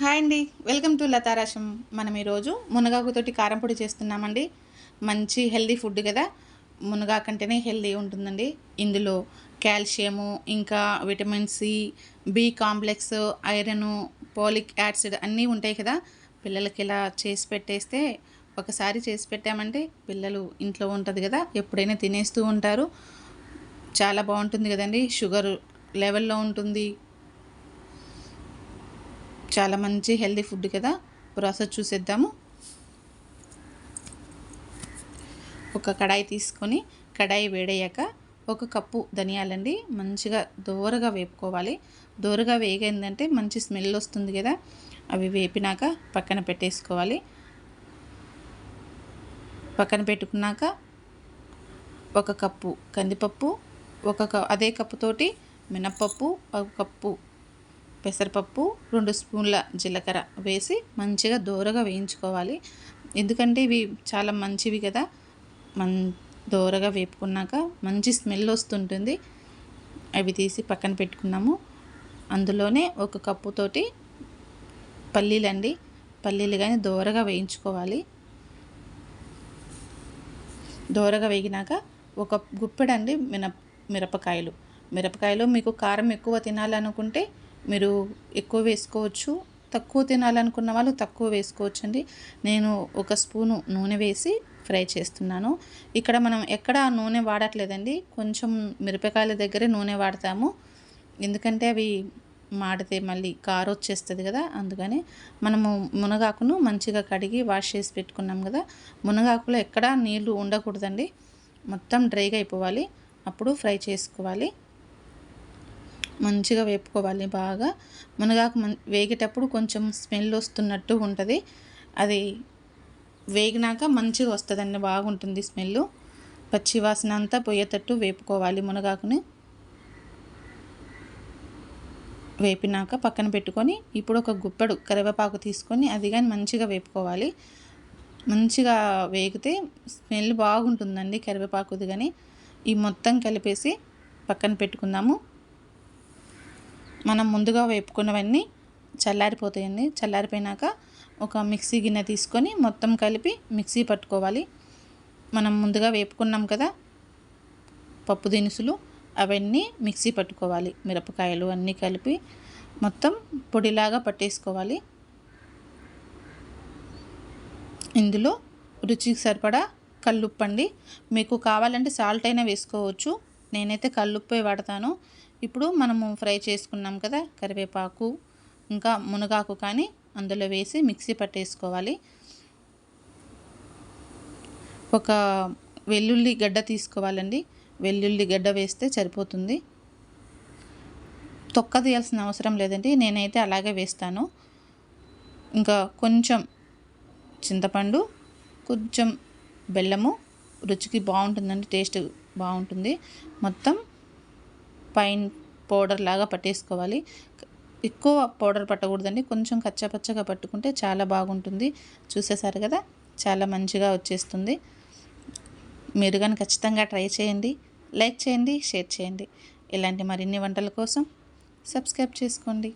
Hi అండి. Welcome to లతారాశం మనం ఈరోజు మునగాకుతోటి కారం పొడి చేస్తున్నామండి. మంచి హెల్దీ ఫుడ్ కదా. మునగాకంటేనే హెల్దీ ఉంటుందండి. ఇందులో కాల్షియము ఇంకా vitamin C B complex iron folic acid అన్నీ ఉంటాయి కదా. పిల్లలకి ఇలా చేసి పెట్టేస్తే ఒకసారి చేసి పెట్టామంటే పిల్లలు ఇంట్లో ఉంటుంది కదా. ఎప్పుడైనా తినేస్తూ ఉంటారు. చాలా బాగుంటుంది కదండి. షుగర్ లెవెల్లో ఉంటుంది. చాలా మంచి హెల్దీ ఫుడ్ కదా? ప్రాసెస్ చూసేద్దాము. ఒక కడాయి తీసుకొని కడాయి వేడయ్యాక ఒక కప్పు ధనియాలండి. మంచిగా దోరగా వేపుకోవాలి. దోరగా వేగైందంటే మంచి స్మెల్ వస్తుంది కదా? అవి వేపినాక పక్కన పెట్టేసుకోవాలి. పక్కన పెట్టుకున్నాక ఒక కప్పు కందిపప్పు ఒక అదే కప్పుతోటి మినప్పప్పు ఒక కప్పు పెసరపప్పు రెండు స్పూన్ల జీలకర్ర వేసి మంచిగా దోరగా వేయించుకోవాలి. ఎందుకంటే ఇవి చాలా మంచివి కదా. మన్ దోరగా వేపుకున్నాక మంచి స్మెల్ వస్తుంటుంది. అవి తీసి పక్కన పెట్టుకున్నాము. అందులోనే ఒక కప్పుతోటి పల్లీలండి. పల్లీలు కానీ దోరగా వేయించుకోవాలి. దోరగా వేగినాక ఒక గుప్పెడండి మిన మిరపకాయలు. మిరపకాయలు మీకు కారం ఎక్కువ తినాలనుకుంటే మీరు ఎక్కువ వేసుకోవచ్చు. తక్కువ తినాలనుకున్న వాళ్ళు తక్కువ వేసుకోవచ్చు అండి నేను ఒక స్పూను నూనె వేసి ఫ్రై చేస్తున్నాను. ఇక్కడ మనం ఎక్కడ నూనె వాడట్లేదండి. కొంచెం మిరపకాయల దగ్గరే నూనె వాడతాము. ఎందుకంటే అవి మాడితే మళ్ళీ కారు వచ్చేస్తుంది కదా అందుకని మనము మునగాకును మంచిగా కడిగి వాష్ చేసి పెట్టుకున్నాం కదా మునగాకులో ఎక్కడా నీళ్ళు ఉండకూడదండి. మొత్తం డ్రైగా అయిపోవాలి. అప్పుడు ఫ్రై చేసుకోవాలి. మంచిగా వేపుకోవాలి బాగా. మునగాకు మన్ వేగేటప్పుడు కొంచెం స్మెల్ వస్తున్నట్టు ఉంటుంది. అది వేగినాక మంచిగా వస్తుందండి బాగుంటుంది స్మెల్ పచ్చి వాసన అంతా పోయేటట్టు వేపుకోవాలి మునగాకుని. వేపినాక పక్కన పెట్టుకొని ఇప్పుడు ఒక గుప్పెడు కరివేపాకు తీసుకొని అది కానీ మంచిగా వేపుకోవాలి. మంచిగా వేగితే స్మెల్ బాగుంటుందండి కరివేపాకుది కానీ ఈ మొత్తం కలిపేసి పక్కన పెట్టుకుందాము. మనం ముందుగా వేపుకున్నవన్నీ చల్లారిపోతాయండి. చల్లారిపోయినాక ఒక మిక్సీ గిన్నె తీసుకొని మొత్తం కలిపి మిక్సీ పట్టుకోవాలి. మనం ముందుగా వేపుకున్నాం కదా పప్పు దినుసులు అవన్నీ మిక్సీ పట్టుకోవాలి. మిరపకాయలు అన్నీ కలిపి మొత్తం పొడిలాగా పట్టేసుకోవాలి. ఇందులో రుచికి సరిపడా కల్లుప్పండి. మీకు కావాలంటే సాల్ట్ అయినా వేసుకోవచ్చు. నేనైతే కల్లుప్పే వాడతాను. ఇప్పుడు మనము ఫ్రై చేసుకున్నాం కదా కరివేపాకు ఇంకా మునగాకు కానీ అందులో వేసి మిక్సీ పట్టేసుకోవాలి. ఒక వెల్లుల్లి గడ్డ తీసుకోవాలండి. వెల్లుల్లి గడ్డ వేస్తే సరిపోతుంది. తొక్క తీయాల్సిన అవసరం లేదండి నేనైతే అలాగే వేస్తాను. ఇంకా కొంచెం చింతపండు కొంచెం బెల్లము రుచికి బాగుంటుందండి టేస్ట్ బాగుంటుంది. మొత్తం పైన్ పౌడర్ లాగా పట్టేసుకోవాలి. ఎక్కువ పౌడర్ పట్టకూడదండి. కొంచెం కచ్చపచ్చగా పట్టుకుంటే చాలా బాగుంటుంది. చూసేశారు కదా? చాలా మంచిగా వచ్చేస్తుంది. మీరు కానీ ఖచ్చితంగా ట్రై చేయండి. లైక్ చేయండి షేర్ చేయండి. ఇలాంటి మరిన్ని వంటల కోసం సబ్స్క్రైబ్ చేసుకోండి.